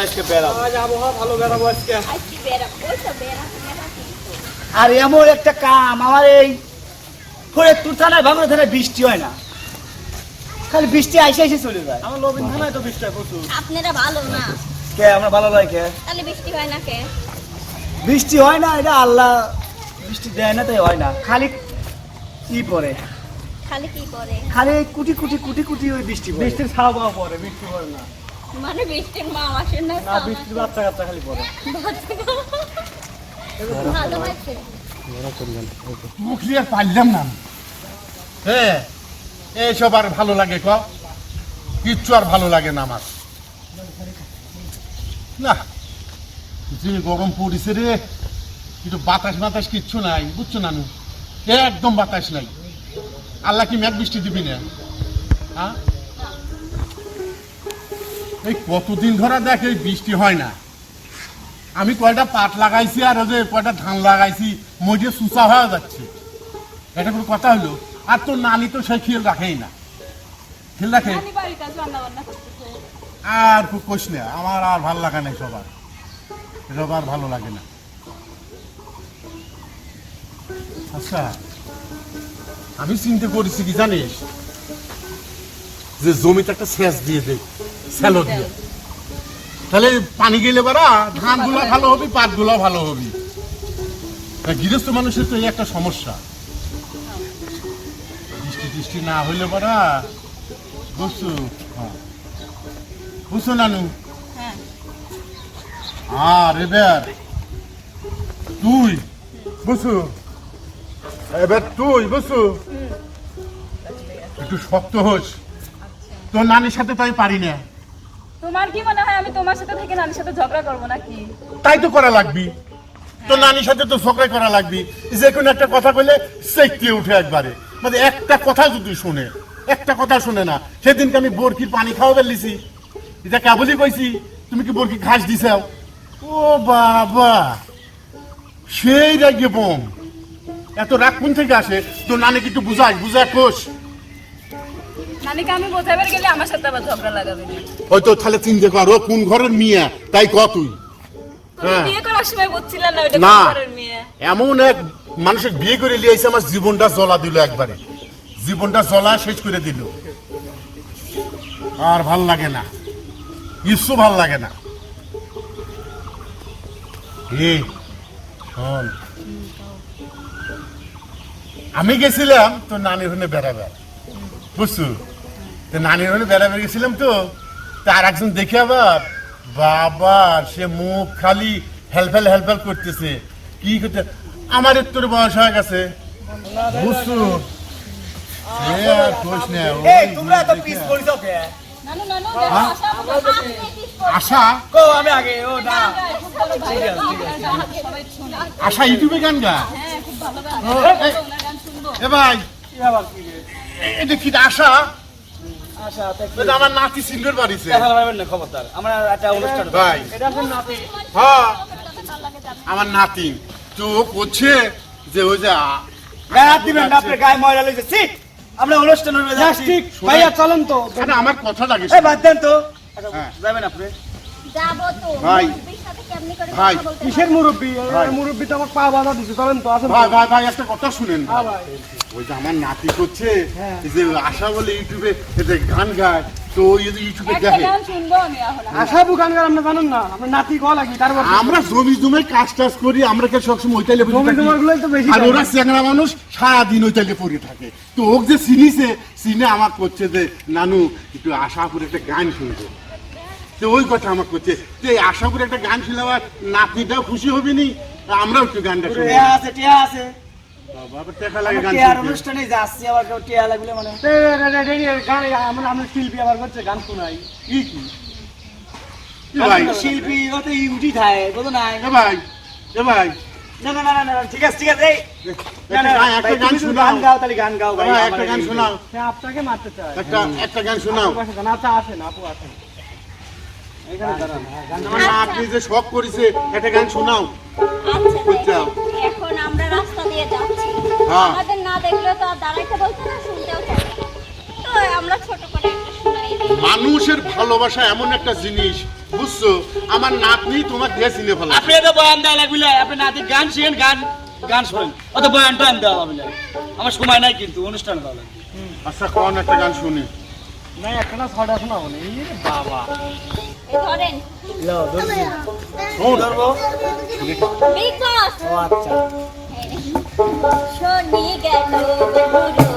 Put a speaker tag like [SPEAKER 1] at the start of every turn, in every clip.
[SPEAKER 1] না আজকে আমি খাব না আজকে বেড়াবো।
[SPEAKER 2] আজ আবহাওয়া ভালো বেড়াবো আজকে।
[SPEAKER 3] আজকে বেড়াবো ওই তো বেড়াতে বেড়াতে
[SPEAKER 1] আর এমন একটা কাম আমার এই ফরিদপুর থানায় বৃষ্টি হয় না। খালি বৃষ্টি আইসে আইসে চলে যায়।
[SPEAKER 2] আমার লবিন থানায় তো বৃষ্টি হয় প্রচুর।
[SPEAKER 3] আপনারা ভালো না?
[SPEAKER 1] কে আমরা ভালো লাগে কে?
[SPEAKER 3] তাহলে বৃষ্টি হয় না কে?
[SPEAKER 1] বৃষ্টি হয় না এটা আল্লাহ বৃষ্টি দেয় না তাই হয় না। খালি কি পরে?
[SPEAKER 3] খালি কি করে
[SPEAKER 1] খালি কুটি কুটি কুটি কুটি ওই বৃষ্টি
[SPEAKER 2] বৃষ্টির ছাড়া পাওয়া পরে বৃষ্টি পড়ে না।
[SPEAKER 3] মানে বৃষ্টির মা আসে না
[SPEAKER 2] না বৃষ্টির বাচ্চা কাচ্চা খালি পড়ে
[SPEAKER 3] ভালো হয়েছে।
[SPEAKER 4] আর পারলাম না হ্যাঁ এইসব আর ভালো লাগে ক? কিচ্ছু আর ভালো লাগে না আমার। না যে গরম পড়েছে রে কিন্তু বাতাস বাতাস কিচ্ছু নাই বুঝছ নানু? একদম বাতাস নাই। আল্লাহ কি মেঘ বৃষ্টি দিবি না? হ্যাঁ? এই কতদিন ধরে দেখ এই বৃষ্টি হয় না। আমি কয়টা পাট লাগাইছি আর ওই যে কয়টা ধান লাগাইছি মজে সুসা হয়ে যাচ্ছে। এটা কোনো কথা হলো? আর তোর নানি তো সেই খেয়াল রাখেই না। খেয়াল রাখে? আর খুব কোষ না আমার আর ভালো লাগে না সবার। এসব আর ভালো লাগে না। আচ্ছা আমি চিন্তা করেছি কি জানিস? যে জমিতে একটা সেচ দিয়ে দেয় স্যালো দিয়ে। তাহলে পানি গেলে বারা ধানগুলো ভালো হবে পাটগুলো ভালো হবে। গৃহস্থ মানুষের তো এই একটা সমস্যা। বৃষ্টি টিষ্টি না হইলে বারা বুঝছ? হ্যাঁ। বুঝছ নানু?
[SPEAKER 3] হ্যাঁ।
[SPEAKER 4] আর এবার তুই বুঝছ? এবার তুই বুঝছ? একটু শক্ত হোস। তোর নানির সাথে তো আমি পারি না।
[SPEAKER 5] তোমার কি মনে হয় আমি তোমার সাথে থেকে নানির সাথে ঝগড়া করব নাকি?
[SPEAKER 4] তাই তো করা লাগবি। তো নানির সাথে তো ঝগড়া করা লাগবি। যে কোনো একটা কথা বলে সেকতে উঠে একবারে। মানে একটা কথা যদি শুনে একটা কথা শুনে না সেদিনকে আমি বরকির পানি খাওয়াবে লিছি এটা কেবলই কইছি তুমি কি বরকি ঘাস দিছাও? ও বাবা সেই রাগে বোম। এত রাগ কোন থেকে আসে? তো নানি কি একটু বুঝাই বুঝা কোষ
[SPEAKER 5] নানিকে আমি বোঝাবার গেলে আমার সাথে আবার ঝগড়া লাগাবে।
[SPEAKER 4] হয়তো তাহলে চিন্তা করো কোন ঘরের মেয়ে তাই ক তুই? হ্যাঁ।
[SPEAKER 5] না
[SPEAKER 4] এমন এক মানুষের বিয়ে করে লিয়েছে আমার জীবনটা জ্বলা দিল একবারে। জীবনটা জ্বলা শেষ করে দিল। আর ভালো লাগে না। কিছু ভালো লাগে না। আমি গেছিলাম তো নানির হনে বেড়াবে বুঝছ? তো নানির হনে বেড়াবে গেছিলাম তো তার একজন দেখে আবার বাবা সে মুখ খালি হেলফেল হেলফেল করতেছে। কি করতে? আমার একটু বয়স হয়ে গেছে। বুঝছ? সে আর
[SPEAKER 1] তোমরা পিস। কে?
[SPEAKER 5] আশা
[SPEAKER 4] আশা
[SPEAKER 1] কো আমি আগে ও না।
[SPEAKER 4] ইউটিউবে গান গা
[SPEAKER 5] হ্যাঁ খুব ভালো গান।
[SPEAKER 4] ও,
[SPEAKER 5] গায়।
[SPEAKER 4] এই-
[SPEAKER 5] ওনার গান শুনব।
[SPEAKER 4] এ ভাই
[SPEAKER 2] কি আবার
[SPEAKER 4] এটা কি আশা আমার নাতি সিঙ্গের বাড়িছে
[SPEAKER 1] দেখা পাবেন না খবরদার। আমরা একটা অনুষ্ঠান
[SPEAKER 4] ভাই।
[SPEAKER 2] এটা আপনার নাতি।
[SPEAKER 4] হ্যাঁ। আমার নাতি। তো করছে যে ওই যে
[SPEAKER 1] গায়ে হাত দিবেন না আপনার গায়ে ময়লা লেগেছে। সিট আমরা অনুষ্ঠান হয়ে
[SPEAKER 2] ভাইয়া চলেন তো।
[SPEAKER 4] আমার কথা লাগে
[SPEAKER 1] এই বাদ দেন তো।
[SPEAKER 4] হ্যাঁ।
[SPEAKER 1] যাবেন আপনি।
[SPEAKER 4] ভাই।
[SPEAKER 3] মুরব্বির সাথে কেমনি করে
[SPEAKER 4] ভাই।
[SPEAKER 2] কিসের মুরব্বী? মুরব্বী তো আমার পা বাঁধা দিছে চলেন তো আসেন
[SPEAKER 4] ভাই ভাই ভাই একটা কথা শুনেন
[SPEAKER 2] হ্যাঁ
[SPEAKER 4] ওই যে আমার নাতি করছে
[SPEAKER 2] হ্যাঁ।
[SPEAKER 4] যে আশা বলে ইউটিউবে এতে গান গায় তো ইউটিউবে দেখে।
[SPEAKER 5] গান শুনব আমি এখন
[SPEAKER 2] আপনি জানেন না? আপনার নাতি কল লাগি তারপর
[SPEAKER 4] আমরা জমি জমে কাজ টাজ করি আমরা কে সবসময় ওইটাইলে
[SPEAKER 2] জমি তো বেশি
[SPEAKER 4] আর ওরা চ্যাংরা মানুষ সারাদিন ওইটাইলে পড়ে থাকে। তো ওক যে চিনিছে চিনে আমার করছে যে নানু একটু আশা করে একটা গান শুনব। তো ওই কথা আমার করছে। যে এই আশা করে একটা গান শুনলে আবার নাতিটাও খুশি হবে নি? আমরাও একটু গানটা
[SPEAKER 1] টিয়া আছে টিয়া আছে।
[SPEAKER 4] বাবা টাকা লাগে গান।
[SPEAKER 1] অনুষ্ঠানে যাচ্ছি আবার কেউ টিয়া লাগলে মানে
[SPEAKER 2] গান আমরা আমরা শিল্পী আবার করছে গান শোনাই।
[SPEAKER 4] কি? কি কি
[SPEAKER 1] শিল্পী ও ইউটি থাকে বুঝো নাই।
[SPEAKER 4] ভাই ভাই।
[SPEAKER 1] না না না না, না না, ঠিক আছে ঠিক আছে এই। না না
[SPEAKER 4] একটা গান- একটা
[SPEAKER 1] ভাই,
[SPEAKER 4] গান
[SPEAKER 2] হ্যাঁ, হ্যাঁ,
[SPEAKER 4] আমার আচ্ছা। আপনি যে শখ করেছে একটা গান
[SPEAKER 3] আচ্ছা,
[SPEAKER 4] শোনাও।
[SPEAKER 3] আচ্ছা এখন আমরা রাস্তা দিয়ে যাচ্ছি।
[SPEAKER 4] হ্যাঁ।
[SPEAKER 3] আমাদের না দেখলে তো দাঁড়াইতে না শুনতেও তো আমরা ছোট করে
[SPEAKER 4] মানুষের ভালোবাসা এমন একটা জিনিস বুঝছ? আমার নাতনি তোমার দিয়ে চিনে
[SPEAKER 1] আপনি তো বয়ান দেওয়া লাগবে আপনি নাতি গান শিখেন গান গান শোনেন। অত বয়ান টান দেওয়া হবে আমার সময় নাই কিন্তু অনুষ্ঠান
[SPEAKER 4] আচ্ছা কোন একটা গান শুনি।
[SPEAKER 2] না একটা ছটা শোনাবো না। ইয়ে বাবা।
[SPEAKER 3] ধরেন।
[SPEAKER 4] শনি
[SPEAKER 3] গেল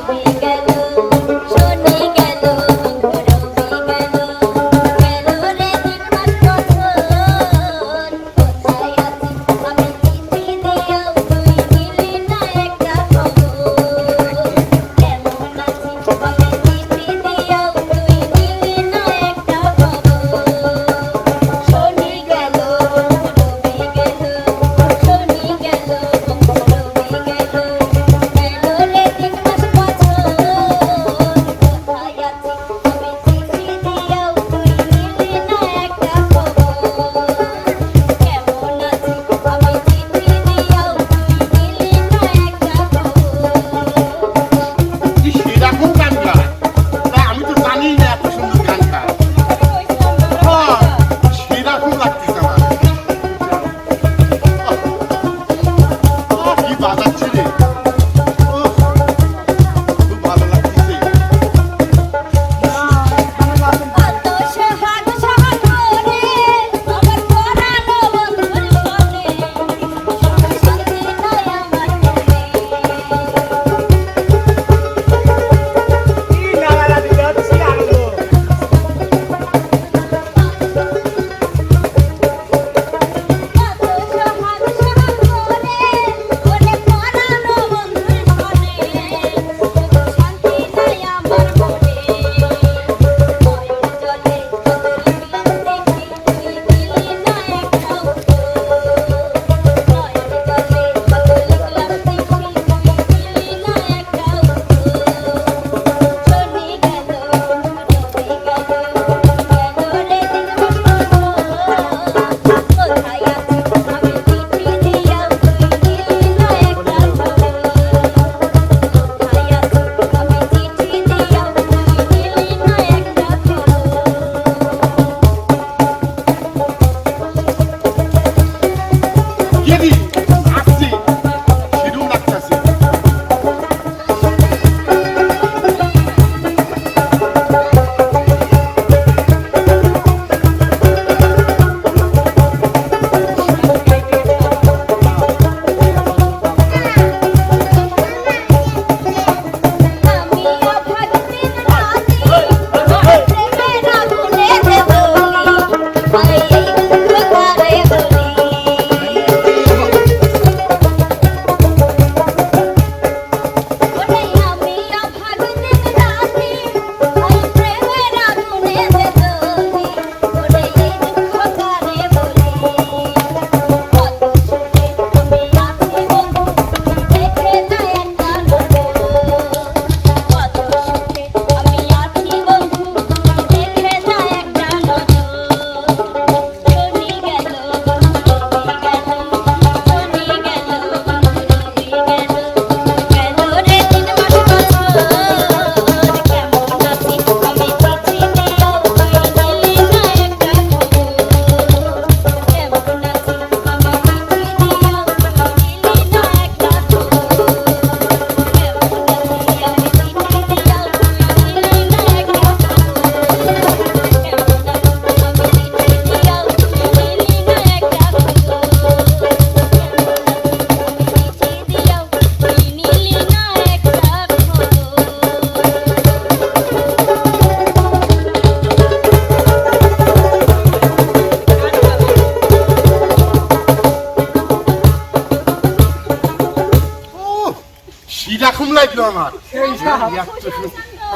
[SPEAKER 4] আমার।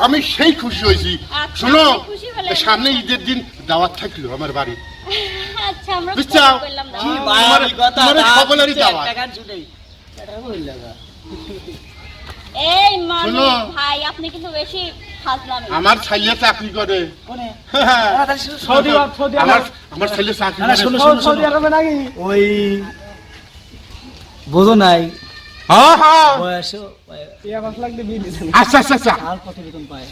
[SPEAKER 3] আমি
[SPEAKER 4] সেই খুশি হয়েছি। শোনো সামনে ঈদের দিন দাওয়াত থাকল আমার বাড়ি।
[SPEAKER 3] আমার
[SPEAKER 4] ছেলে চাকরি করে। আমার ছেলে চাকরি
[SPEAKER 1] ওই বোঝো নাই।
[SPEAKER 4] হ্যাঁ? হ্যাঁ
[SPEAKER 2] বয়সও
[SPEAKER 4] আচ্ছা আচ্ছা আচ্ছা।
[SPEAKER 1] আর কত বেতন পায়?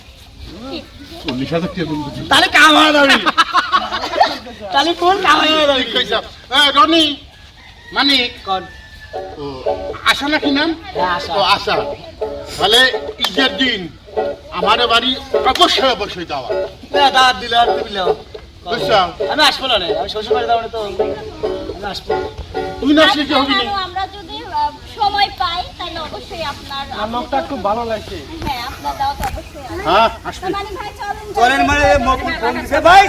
[SPEAKER 4] চল্লিশ হাজার টাকা
[SPEAKER 1] তাহলে কামায় দাবি তাহলে কোন
[SPEAKER 4] কামায় দাবি কইসা রনি মানে
[SPEAKER 1] কোন?
[SPEAKER 4] আশা নাকি নাম?
[SPEAKER 1] হ্যাঁ,
[SPEAKER 4] ও আশা। তাহলে ঈদের দিন আমার বাড়ি অবশ্যই অবশ্যই
[SPEAKER 1] দাওয়া
[SPEAKER 4] দাওয়াত
[SPEAKER 1] আমি আসব না আমি শ্বশুর বাড়ি তো। আসব।
[SPEAKER 4] তুমি না
[SPEAKER 3] সময় পাই তাহলে অবশ্যই আপনার
[SPEAKER 2] লোকটা খুব ভালো লাগছে।
[SPEAKER 3] হ্যাঁ আপনার দাওয়াত অবশ্যই
[SPEAKER 4] হ্যাঁ আসবি
[SPEAKER 3] মানে ভাই চলেন
[SPEAKER 1] চলেন মানে মকুল ফোন দিছে ভাই